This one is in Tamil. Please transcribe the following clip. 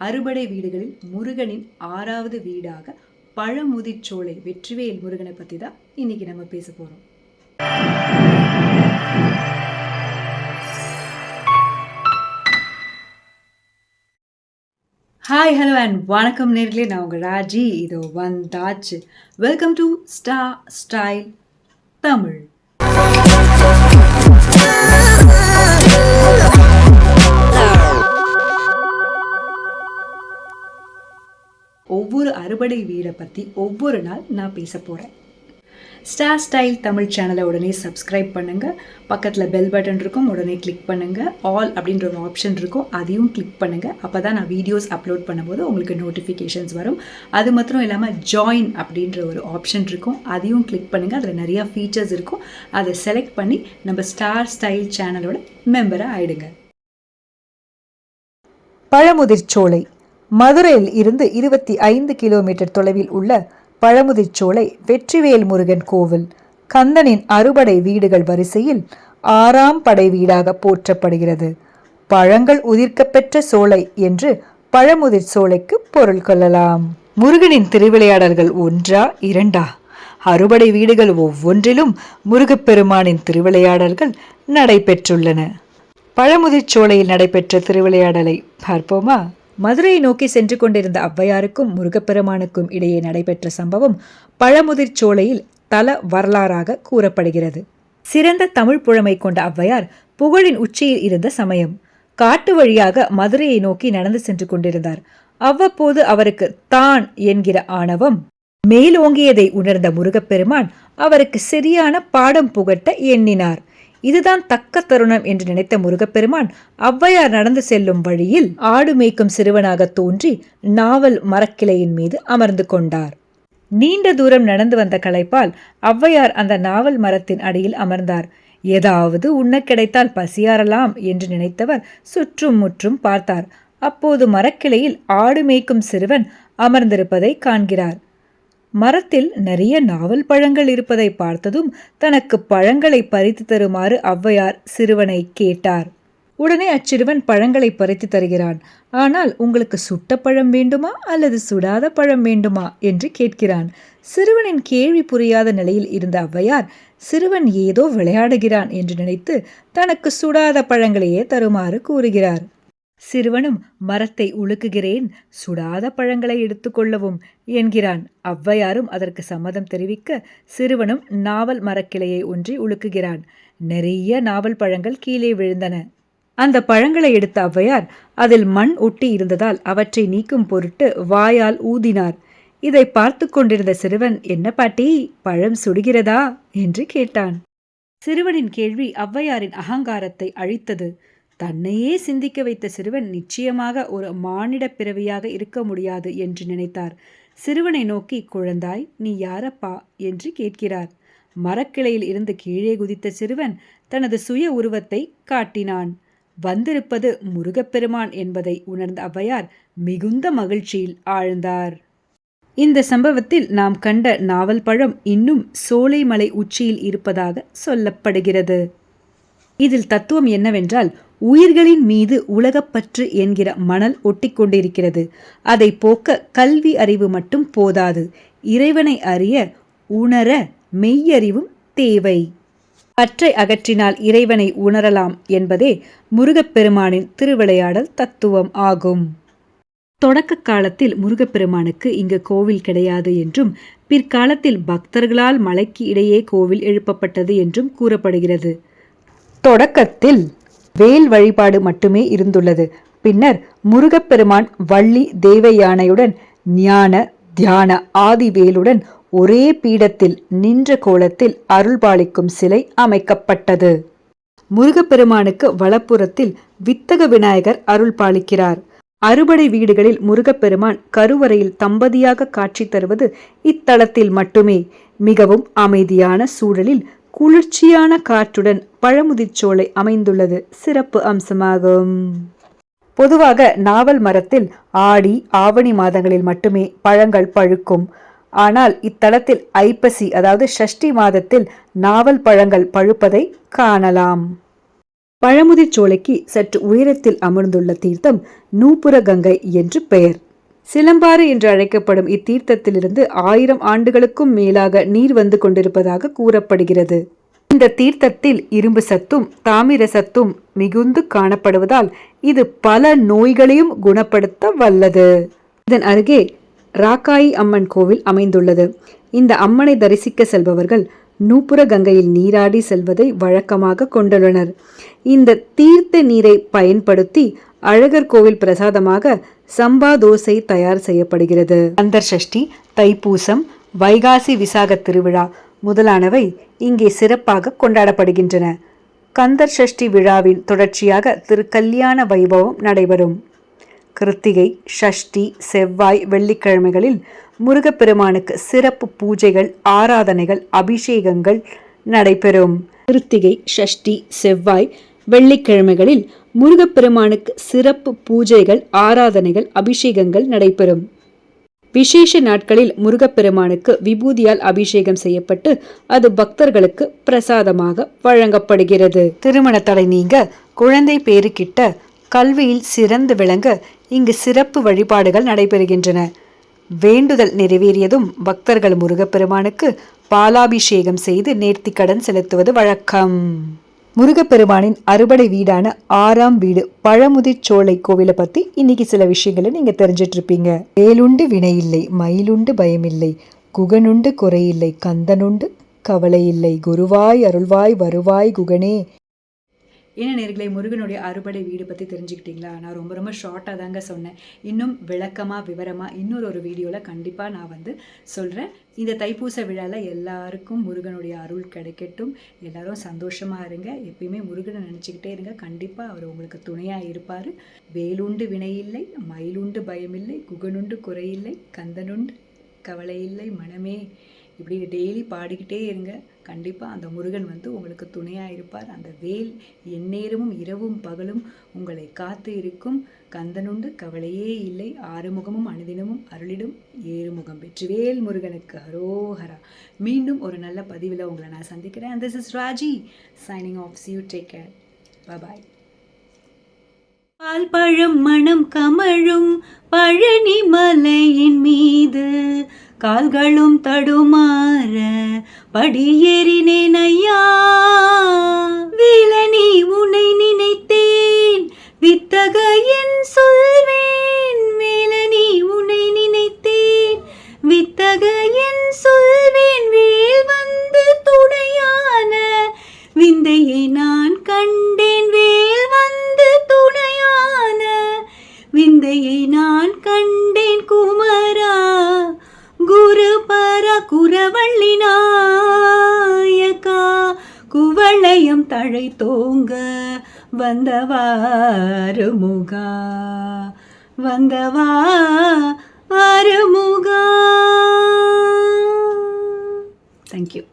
அறுபடை வீடுகளில் முருகனின் ஆறாவது வீடாக பழமுதிர்ச்சோலை வெற்றிவேல் முருகனை பற்றி தான் இன்னைக்கு நம்ம பேச போகிறோம் ஹாய் ஹலோ அண்ட் வணக்கம் நேர்களே. நான் உங்கள் ராஜி. இதோ வந்தாச்சு. Welcome to sta style Tamil ஒவ்வொரு அறுபடை வீடை பற்றி ஒவ்வொரு நாள் நான் பேச போகிறேன் ஸ்டார் ஸ்டைல் தமிழ் சேனலை உடனே சப்ஸ்கிரைப் பண்ணுங்கள் பக்கத்தில் பெல் பட்டன் இருக்கும் உடனே கிளிக் பண்ணுங்கள் ஆல் அப்படின்ற ஒரு ஆப்ஷன் இருக்கும் அதையும் கிளிக் பண்ணுங்கள் அப்போ தான் நான் வீடியோஸ் அப்லோட் பண்ணும்போது உங்களுக்கு நோட்டிஃபிகேஷன்ஸ் வரும். அது மாத்திரம் இல்லாமல் ஜாயின் அப்படின்ற ஒரு ஆப்ஷன் இருக்கும் அதையும் கிளிக் பண்ணுங்கள் அதில் நிறையா ஃபீச்சர்ஸ் இருக்கும். அதை செலக்ட் பண்ணி நம்ம ஸ்டார் ஸ்டைல் சேனலோட மெம்பராக ஆயிடுங்க. பழமுதிர்ச்சோலை மதுரையில் இருந்து இருபத்தி ஐந்து கிலோமீட்டர் தொலைவில் உள்ள பழமுதிர்ச்சோலை வெற்றிவேல் முருகன் கோவில். கந்தனின் அறுபடை வீடுகள் வரிசையில் ஆறாம் படை வீடாக போற்றப்படுகிறது. பழங்கள் உதிர்க்கப்பெற்ற சோலை என்று பழமுதிர் சோலைக்கு பொருள் கொள்ளலாம். முருகனின் திருவிளையாடல்கள் ஒன்றா இரண்டா? அறுபடை வீடுகள் ஒவ்வொன்றிலும் முருகப்பெருமானின் திருவிளையாடல்கள் நடைபெற்றுள்ளன. பழமுதிர் சோலையில் நடைபெற்ற திருவிளையாடலை பார்ப்போமா? மதுரையை நோக்கி சென்று கொண்டிருந்த ஔவையாருக்கும் முருகப்பெருமானுக்கும் இடையே நடைபெற்ற சம்பவம் பழமுதிர் சோலையில் தல வரலாறாக கூறப்படுகிறது. சிறந்த தமிழ் புழமை கொண்ட ஔவையார் புகழின் உச்சியில் இருந்த சமயம் காட்டு வழியாக மதுரையை நோக்கி நடந்து சென்று கொண்டிருந்தார். அவ்வப்போது அவருக்கு தான் என்கிற ஆணவம் மேலோங்கியதை உணர்ந்த முருகப்பெருமான் அவருக்கு சரியான பாடம் புகட்ட எண்ணினார். இதுதான் தக்க தருணம் என்று நினைத்த முருகப்பெருமான் ஔவையார் நடந்து செல்லும் வழியில் ஆடு மேய்க்கும் சிறுவனாக தோன்றி நாவல் மரக்கிளையின் மீது அமர்ந்து கொண்டார். நீண்ட தூரம் நடந்து வந்த களைப்பால் ஔவையார் அந்த நாவல் மரத்தின் அடியில் அமர்ந்தார். ஏதாவது உண்ண கிடைத்தால் பசியாறலாம் என்று நினைத்தவர் சுற்றும் முற்றும் பார்த்தார். அப்போது மரக்கிளையில் ஆடு மேய்க்கும் சிறுவன் அமர்ந்திருப்பதை காண்கிறார். மரத்தில் நிறைய நாவல் பழங்கள் இருப்பதை பார்த்ததும் தனக்கு பழங்களை பறித்து தருமாறு ஔவையார் சிறுவனை கேட்டார். உடனே அச்சிறுவன் பழங்களை பறித்து தருகிறான். ஆனால் உங்களுக்கு சுட்ட பழம் வேண்டுமா அல்லது சுடாத பழம் வேண்டுமா? என்று கேட்கிறான். சிறுவனின் கேள்வி புரியாத நிலையில் இருந்த ஔவையார் சிறுவன் ஏதோ விளையாடுகிறான் என்று நினைத்து தனக்கு சுடாத பழங்களையே தருமாறு கூறுகிறார். சிறுவனும் மரத்தை உழுக்குகிறேன் சுடாத பழங்களை எடுத்துக்கொள்ளவும் என்கிறான். ஔவையாரும் அதற்கு சம்மதம் தெரிவிக்க சிறுவனும் நாவல் மரக்கிளையை ஒன்றி உழுக்குகிறான் நிறைய நாவல் பழங்கள் கீழே விழுந்தன. அந்த பழங்களை எடுத்த ஔவையார் அதில் மண் ஒட்டி இருந்ததால் அவற்றை நீக்கும் பொருட்டு வாயால் ஊதினார். இதை பார்த்து கொண்டிருந்த சிறுவன் என்ன பாட்டி பழம் சுடுகிறதா? என்று கேட்டான். சிறுவனின் கேள்வி ஔவையாரின் அகங்காரத்தை அழித்தது. தன்னையே சிந்திக்க வைத்த சிறுவன் நிச்சயமாக ஒரு மானிட பிறவியாக இருக்க முடியாது என்று நினைத்தார். சிறுவனை நோக்கி குழந்தாய் நீ யாரப்பா? என்று கேட்கிறார். மரக்கிளையில் இருந்து கீழே குதித்த சிறுவன் தனது சுய உருவத்தை காட்டினான். வந்திருப்பது முருகப்பெருமான் என்பதை உணர்ந்த ஔவையார் மிகுந்த மகிழ்ச்சியில் ஆழ்ந்தார். இந்த சம்பவத்தில் நாம் கண்ட நாவல் பழம் இன்னும் சோலைமலை உச்சியில் இருப்பதாக சொல்லப்படுகிறது. இதில் தத்துவம் என்னவென்றால் உயிர்களின் மீது உலகப்பற்று என்கிற மணல் ஒட்டிக்கொண்டிருக்கிறது. அதை போக்க கல்வி அறிவு மட்டும் போதாது. இறைவனை அறிய உணர மெய்யறிவும் தேவை. பற்றை அகற்றினால் இறைவனை உணரலாம் என்பதே முருகப்பெருமானின் திருவிளையாடல் தத்துவம் ஆகும். தொடக்க காலத்தில் முருகப்பெருமானுக்கு இங்கு கோவில் கிடையாது என்றும் பிற்காலத்தில் பக்தர்களால் மலைக்கு இடையே கோவில் எழுப்பப்பட்டது என்றும் கூறப்படுகிறது. தொடக்கத்தில் வேல் வழிபாடு மட்டுமே இருந்துள்ளது. பின்னர் முருகப்பெருமான் வள்ளி தேவயானையுடன் ஞான தியான ஆதி வேலுடன் ஒரே பீடத்தில் நின்ற கோலத்தில் அருள்பாலிக்கும் சிலை அமைக்கப்பட்டது. முருகப்பெருமானுக்கு வலப்புறத்தில் வித்தக விநாயகர் அருள் பாலிக்கிறார். அறுபடை வீடுகளில் முருகப்பெருமான் கருவறையில் தம்பதியாக காட்சி தருவது இத்தலத்தில் மட்டுமே. மிகவும் அமைதியான சூழலில் குளிர்ச்சியான காற்றுடன் பழமுதிர்ச்சோலை அமைந்துள்ளது. சிறப்பு அம்சமாகும். பொதுவாக நாவல் மரத்தில் ஆடி ஆவணி மாதங்களில் மட்டுமே பழங்கள் பழுக்கும். ஆனால் இத்தலத்தில் ஐப்பசி அதாவது ஷஷ்டி மாதத்தில் நாவல் பழங்கள் பழுப்பதை காணலாம். பழமுதிர் சோலைக்கு சற்று உயரத்தில் அமர்ந்துள்ள தீர்த்தம் நூபுர கங்கை என்று பெயர். சிலம்பாறு என்று அழைக்கப்படும் இத்தீர்த்தத்திலிருந்து ஆயிரம் ஆண்டுகளுக்கும் மேலாக நீர் வந்து கொண்டிருப்பதாக கூறப்படுகிறது. இந்த தீர்த்தத்தில் இரும்பு சத்தும் தாமிர சத்தும் மிகுந்து காணப்படுவதால் இது பல நோய்களையும் குணப்படுத்த வல்லது. இதன் அருகே ராக்காயி அம்மன் கோவில் அமைந்துள்ளது. இந்த அம்மனை தரிசிக்க செல்பவர்கள் நூப்புர கங்கையில் நீராடி செல்வதை வழக்கமாக கொண்டுள்ளனர். இந்த தீர்த்த நீரை பயன்படுத்தி அழகர் கோவில் பிரசாதமாக சம்பா தோசை தயார் செய்யப்படுகிறது. அந்தர் சஷ்டி தைப்பூசம் வைகாசி விசாக திருவிழா முதலானவை இங்கே சிறப்பாக கொண்டாடப்படுகின்றன. கந்தர் சஷ்டி விழாவின் தொடர்ச்சியாக திரு கல்யாண வைபவம் நடைபெறும். கிருத்திகை ஷஷ்டி செவ்வாய் வெள்ளிக்கிழமைகளில் முருகப்பெருமானுக்கு சிறப்பு பூஜைகள் ஆராதனைகள் அபிஷேகங்கள் நடைபெறும். கிருத்திகை ஷஷ்டி செவ்வாய் வெள்ளிக்கிழமைகளில் முருகப்பெருமானுக்கு சிறப்பு பூஜைகள் ஆராதனைகள் அபிஷேகங்கள் நடைபெறும். விசேஷ நாட்களில் முருகப்பெருமானுக்கு விபூதியால் அபிஷேகம் செய்யப்பட்டு அது பக்தர்களுக்கு பிரசாதமாக வழங்கப்படுகிறது. திருமண தடை நீங்க குழந்தை பேருக்கிட்ட கல்வியில் சிறந்து விளங்க இங்கு சிறப்பு வழிபாடுகள் நடைபெறுகின்றன. வேண்டுதல் நிறைவேறியதும் பக்தர்கள் முருகப்பெருமானுக்கு பாலாபிஷேகம் செய்து நேர்த்திக்கடன் செலுத்துவது வழக்கம். முருகப்பெருமானின் அறுபடை வீடான ஆறாம் வீடு பழமுதிர் சோலை கோவிலை பத்தி இன்னைக்கு சில விஷயங்களை நீங்க தெரிஞ்சிட்ருப்பீங்க. வேலுண்டு வினையில்லை மயிலுண்டு பயமில்லை குகனுண்டு குறையில்லை கந்தனுண்டு கவலை இல்லை குருவாய் அருள்வாய் வருவாய் குகனே என்ன நேர்களை முருகனுடைய அறுபடை வீடு பற்றி தெரிஞ்சுக்கிட்டீங்களா? நான் ரொம்ப ரொம்ப ஷார்ட்டாக தாங்க சொன்னேன். இன்னும் விளக்கமாக விவரமாக இன்னொரு ஒரு வீடியோவில் கண்டிப்பாக நான் வந்து சொல்கிறேன் இந்த தைப்பூச விழாவில் எல்லாருக்கும் முருகனுடைய அருள் கிடைக்கட்டும். எல்லாரும் சந்தோஷமாக இருங்க. எப்பயுமே முருகனை நினச்சிக்கிட்டே இருங்க. கண்டிப்பாக அவர் உங்களுக்கு துணையாக இருப்பார். வேலுண்டு வினையில்லை மயிலுண்டு பயமில்லை குகனுண்டு குறையில்லை கந்தனுண்டு கவலை இல்லை மனமே இப்படி டெய்லி பாடிக்கிட்டே இருங்க. கண்டிப்பாக அந்த முருகன் வந்து உங்களுக்கு துணையாக இருப்பார். அந்த வேல் எந்நேரமும் இரவும் பகலும் உங்களை காத்து இருக்கும். கந்தனுண்டு கவலையே இல்லை. ஆறுமுகமும் அனுதினமும் அருளிடும். ஏறுமுகம் வெற்றிவேல் முருகனுக்கு ஹரோஹரா மீண்டும் ஒரு நல்ல பதிவில் உங்களை நான் சந்திக்கிறேன். This is Raji signing off see you take care bye பால் பழம் மணம் கமழும் பழனி மலையின் மீது கால்களும் தடுமாற படியேறினேன் ஐயா. வேலனி உனை நினை தோங்க வந்தவாறு முகா வந்தவா ஆறுமுகா தேங்க்யூ